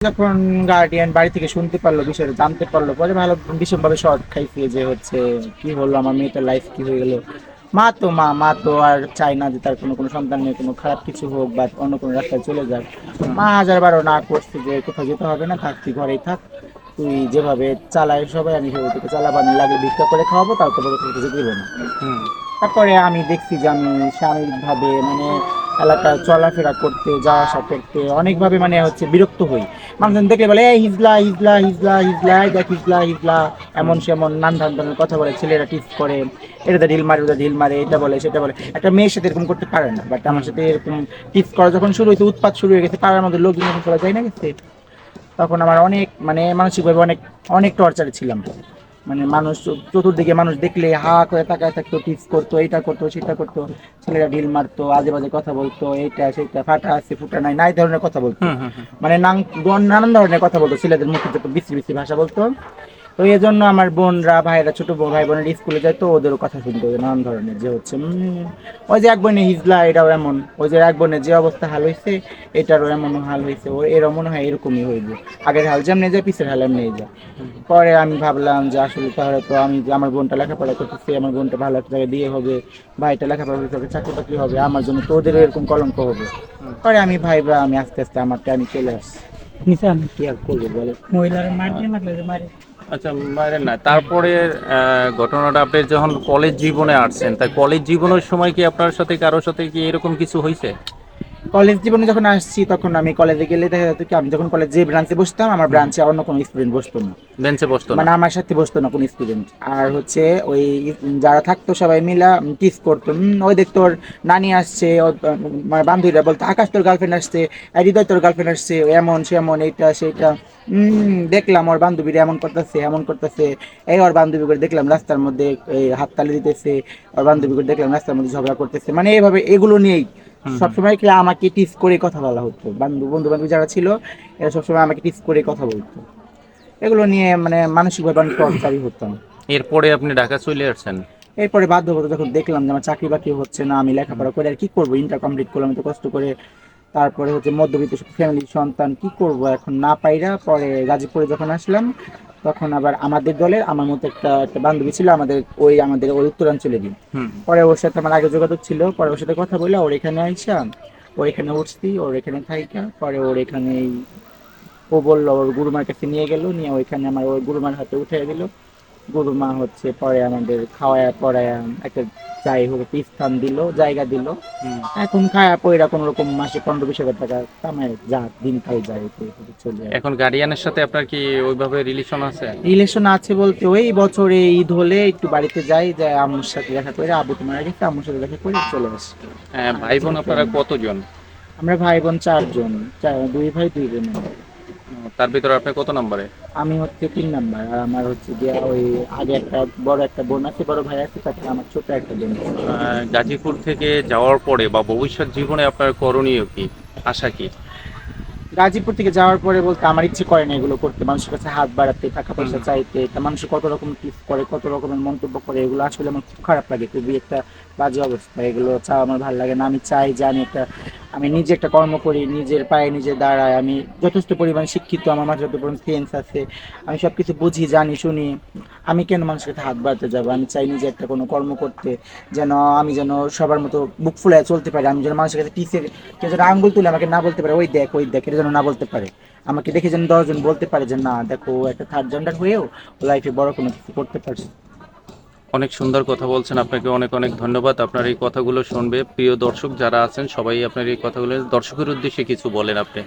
যখন গার্ডিয়ান বাড়ি থেকে শুনতে পারল বিষয়টা জানতে পারল পরে ভালো ভীষণভাবে শর্ট খাইছে যে হচ্ছে কি হলো আমার মেয়েটার লাইফ কি হয়ে গেল? মা তো মা মা তো আর চায় না যে তার কোনো কোনো সন্তানের কোনো খারাপ কিছু হোক বা অন্য কোনো রাস্তায় চলে যাক। মা হাজার বারো না করছে যে কোথাও যেতে হবে না থাক তুই ঘরেই থাক তুই যেভাবে চালায় সবাই আমি সেভাবে তোকে চালাবানি লাগে ভিক্ষা করে খাওয়াবো তারপরে তোকে কিছু দেবো না। তারপরে আমি দেখছি যে আমি শারীরিকভাবে মানে এলাকায় চলাফেরা করতে যাওয়া আসা করতে, অনেকভাবে মানে হচ্ছে বিরক্ত হই। মানুষজন দেখলে বলে, এই হিজলা হিজলা হিজলা হিজলা দেখ হিজলা হিজলা। এমন সেমন নান ধরনের কথা বলে, ছেলেরা টিস করে এটাতে ঢিল মারে, ওটা ঢিল মারে, এটা বলে, সেটা বলে। একটা মেয়ের সাথে এরকম করতে পারে না বাট আমার সাথে এরকম টিস করা যখন শুরু হয়েছে উৎপাত শুরু হয়ে গেছে, পাড়ার মধ্যে লোকজন যখন সবাই যায় না গেছে, তখন আমার অনেক মানে মানসিকভাবে অনেক অনেক টর্চারে ছিলাম। মানে মানুষ চতুর্দিকে মানুষ দেখলে হা করে তাকায় থাকতো টিপস করতো এটা করতো সেটা করতো। ছেলেরা ঢিল মারতো আজে বাজে কথা বলতো এইটা সেটা ফাটা আছে ফুটা নাই নাই ধরনের কথা বলতো। মানে নাম নানান ধরনের কথা বলতো ছেলেদের মুখে যত বিশ্রী বিশ্রী ভাষা বলতো। তো এই জন্য আমার বোনরা ভাইরা ছোট বউ ভাই বোনের স্কুলে যায় তো ওদেরও কথা শুনতে হবে নানান ধরনের যে হচ্ছে ওই যে এক বোনে হিজলা এটাও এমন। ওই যে এক বোনের যে অবস্থা হাল হয়েছে এটারও এমন হাল হয়েছে ও এরও মনে হয় এরকমই হইবে। আগের হাল যেমনি যায় পিছের হাল এমনি যায়। পরে আমি ভাবলাম যে আসলে তাহলে তো আমি যে আমার বোনটা লেখাপড়া করতেছি আমার বোনটা ভালো একটা জায়গায় দিয়ে হবে ভাইটা লেখাপড়া করতে হবে চাকরি বাকরি হবে আমার জন্য তো ওদেরও এরকম কলঙ্ক হবে। পরে আমি ভাইবা আমি আস্তে আস্তে আমারটা আমি চলে আসছি। নিচে আমি কি আর করব বলে? মহিলার মারতে মারলে মারে। আচ্ছা বাইরে না। তারপরে ঘটনাটা আপনি যখন কলেজ জীবনে আসছেন তাই কলেজ জীবনের সময় কি আপনার সাথে কারোর সাথে কি এরকম কিছু হয়েছে? কলেজ জীবনে যখন আসছি তখন আমি কলেজে গেলে দেখা যেত কি আমি যখন কলেজ যে ব্রাঞ্চে বসতাম আমার ব্রাঞ্চে অন্য কোনো স্টুডেন্ট বসতো না। বেঞ্চে বসতো মানে আমার সাথে বসতো না কোনো স্টুডেন্ট আর হচ্ছে ওই যারা থাকতো সবাই মিলা কিস করতো। ওই দেখ তোর নানি আসছে মানে বান্ধবীরা বলতো আকাশ তোর গার্লফ্রেন্ড আসছে হৃদয় তোর গার্লফ্রেন্ড আসছে এমন সেমন এইটা সেইটা। হম দেখলাম ওর বান্ধবীরা এমন করতেছে এমন করতেছে। এই ওর বান্ধবী করে দেখলাম রাস্তার মধ্যে হাততালি দিতেছে। ওর বান্ধবী করে দেখলাম রাস্তার মধ্যে ঝগড়া করতেছে। মানে এইভাবে এগুলো নিয়েই সবসময় কি আমাকে টিস করে কথা বলা হতো। বন্ধু বন্ধু বান্ধব যারা ছিল এরা সবসময় আমাকে টিস করে কথা বলতো। এগুলো নিয়ে মানে মানসিকভাবে টর্চারই হতাম এরপরে আপনি ঢাকা চলে আসছেন? এরপরে বাধ্য হতো যখন দেখলাম যে আমার চাকরি বাকরি হচ্ছে না আমি লেখাপড়া করে আর কি করব? ইন্টার কমপ্লিট করলাম এত কষ্ট করে তারপরে হচ্ছে মধ্যবিত্ত ফ্যামিলির সন্তান কি করব এখন না পাইরা পরে গাজীপুরে যখন আসলাম তখন আবার আমাদের দলের আমার মতো একটা একটা বান্ধবী ছিল আমাদের ওই আমাদের ওই উত্তরাঞ্চলে হুম। পরে ওর সাথে আমার আগে যোগাযোগ ছিল পরে ওর সাথে কথা বলে ওর এখানে আইসা ওর এখানে উঠছি ওর এখানে থাইকা পরে ওর এখানে ও বলল ওর গুরুমার কাছে নিয়ে গেল নিয়ে ওইখানে আমার ওর গুরুমার হাতে উঠে দিল। গুরুমা হচ্ছে পরে আমাদের খাওয়ায়া পড়ায়া একটা যাই হোক স্থান দিল জায়গা দিল। এখন খায়া পয়রা কোনো রকম মাসে পনেরো বিশ হাজার টাকা কামায় যা দিন খাই যায় চলে এখন গার্ডিয়ানের সাথে আপনার কি ওইভাবে রিলেশন আছে? রিলেশন আছে বলতে ওই বছরে ঈদ হলে একটু বাড়িতে যাই যে আম্মুর সাথে দেখা করে আবু তো মারা গেছে আম্মুর সাথে দেখা করে চলে আসি। হ্যাঁ, ভাই বোন আপনারা কতজন? আমরা ভাই বোন চারজন চার- দুই ভাই দুই বোন। তার ভিতরে আপনি কত নম্বরে? আমি হচ্ছে তিন নাম্বার আর আমার হচ্ছে গিয়া ওই আগে একটা বড় একটা বোন আছে বড় ভাই আছে তারপরে আমার ছোট একটা বোন আছে। গাজীপুর থেকে যাওয়ার পরে বা ভবিষ্যৎ জীবনে আপনার করণীয় কি? আশা কি? গাজীপুর থেকে যাওয়ার পরে বলতে আমার ইচ্ছে করে না এগুলো করতে। মানুষের কাছে হাত বাড়াতে টাকা পয়সা চাইতে তা মানুষ কত রকম টিপ করে কত রকমের মন্তব্য করে এগুলো আসলে আমার খুব খারাপ লাগে। খুবই একটা বাজে অবস্থা। এগুলো চাওয়া আমার ভালো লাগে না। আমি চাই যে আমি একটা আমি নিজে একটা কর্ম করি, নিজের পায়ে নিজে দাঁড়াই, আমি যথেষ্ট পরিমাণ শিক্ষিত, আমার মাঝে যত পরিমাণ সেন্স আছে, আমি সব কিছু বুঝি, জানি, শুনি। আমি কেন মানুষের কাছে হাত বাড়াতে যাব? আমি চাই নিজে একটা কোনো কর্ম করতে, যেন আমি যেন সবার মতো বুক ফুলায় চলতে পারি, আমি যেন মানুষের কাছে টিসের কেউ যেন আঙ্গুল তুলে আমাকে না বলতে পারে, ওই দেখ ওই দেখ, এটা যেন না বলতে পারে। আমাকে দেখে যেন দশজন বলতে পারে যে, না, দেখো, একটা থার্ড জেন্ডার হয়েও লাইফে বড় কোনো কিছু করতে পারছে অনেক সুন্দর কথা বলছেন, আপনাকে অনেক অনেক ধন্যবাদ। আপনার এই কথাগুলো শুনবে। প্রিয় দর্শক যারা আছেন, সবাই আপনার এই কথাগুলো দর্শকের উদ্দেশ্যে কিছু বলেন আপনি।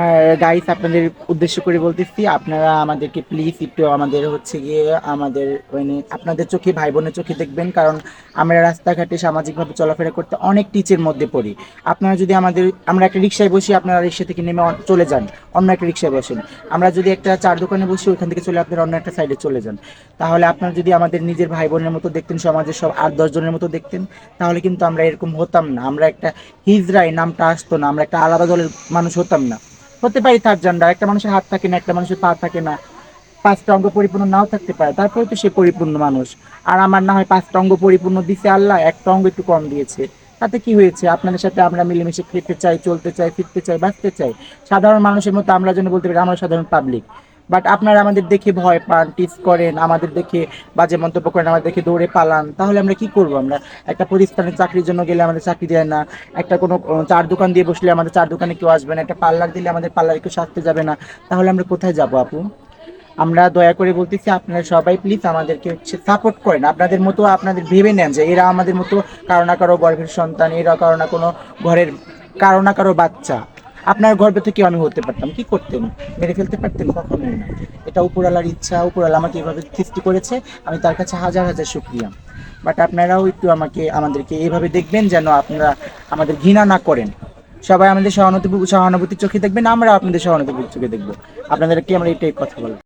আর গাইস আপনাদের উদ্দেশ্য করে বলতেছি, আপনারা আমাদেরকে প্লিজ একটু আমাদের হচ্ছে গিয়ে আমাদের মানে আপনাদের চোখে ভাই বোনের চোখে দেখবেন, কারণ আমরা রাস্তাঘাটে সামাজিকভাবে চলাফেরা করতে অনেক টিচের মধ্যে পড়ি। আপনারা যদি আমাদের, আমরা একটা রিক্সায় বসি, আপনারা রিক্সা থেকে নেমে চলে যান, অন্য একটা রিক্সায় বসেন। আমরা যদি একটা চার দোকানে বসি, ওইখান থেকে চলে আপনারা অন্য একটা সাইডে চলে যান। তাহলে আপনারা যদি আমাদের নিজের ভাই বোনের মতো দেখতেন, সমাজের সব আট, দশ জনের মতো দেখতেন, তাহলে কিন্তু আমরা এরকম হতাম না। আমরা একটা হিজরাই নামটা আসতো না, আমরা একটা আলাদা দলের মানুষ হতাম না। হতে পারে থার্ড জেন্ডার একটা মানুষের হাত থাকে না, একটা মানুষের পা থাকে না। পাঁচটা অঙ্গ পরিপূর্ণ নাও থাকতে পারে তারপরে তো সে পরিপূর্ণ মানুষ। আর আমার না হয় পাঁচটা অঙ্গ পরিপূর্ণ দিছে আল্লাহ, একটা অঙ্গ একটু কম দিয়েছে। তাতে কি হয়েছে? আপনাদের সাথে আমরা মিলেমিশে খেতে চাই, চলতে চাই, ফিরতে চাই, বাঁচতে চাই। সাধারণ মানুষের মতো আমরা যেন বলতে পারি, আমরা সাধারণ পাবলিক বাট আপনারা আমাদের দেখে ভয় পান টিস করেন, আমাদের দেখে বাজে মন্তব্য করেন, আমাদের দেখে দৌড়ে পালান। তাহলে আমরা কি করব? আমরা একটা প্রতিষ্ঠানে চাকরির জন্য গেলে আমাদের চাকরি দেয় না। একটা কোনো চার দোকান দিয়ে বসলে আমাদের চার দোকানে কেউ আসবে না। একটা পার্লার দিলে আমাদের পার্লারে কেউ সাজতে যাবে না। তাহলে আমরা কোথায় যাব আপু? আমরা দয়া করে বলতেছি, আপনারা সবাই প্লিজ আমাদেরকে হচ্ছে সাপোর্ট করেন। আপনাদের মতো আপনাদের ভেবে নেন যে এরা আমাদের মতো কারও না কারও গর্ভের সন্তান, এরা কারও না কোনো ঘরের, কারও না কারও বাচ্চা। আপনার গর্বে থেকে আমি হতে পারতাম। কি করতেন মেরে ফেলতে পারতেন কখনোই না। এটা উপরালার ইচ্ছা উপরালা আমাকে এভাবে সৃষ্টি করেছে, আমি তার কাছে হাজার হাজার শুক্রিয়া। বাট আপনারাও একটু আমাকে, আমাদেরকে এইভাবে দেখবেন যেন আপনারা আমাদের ঘৃণা না করেন। সবাই আমাদের সহানুভূতি, সহানুভূতির চোখে দেখবেন আমরা আপনাদের সহানুভূতির চোখে দেখব। আপনাদেরকে আমরা এটাই কথা বলব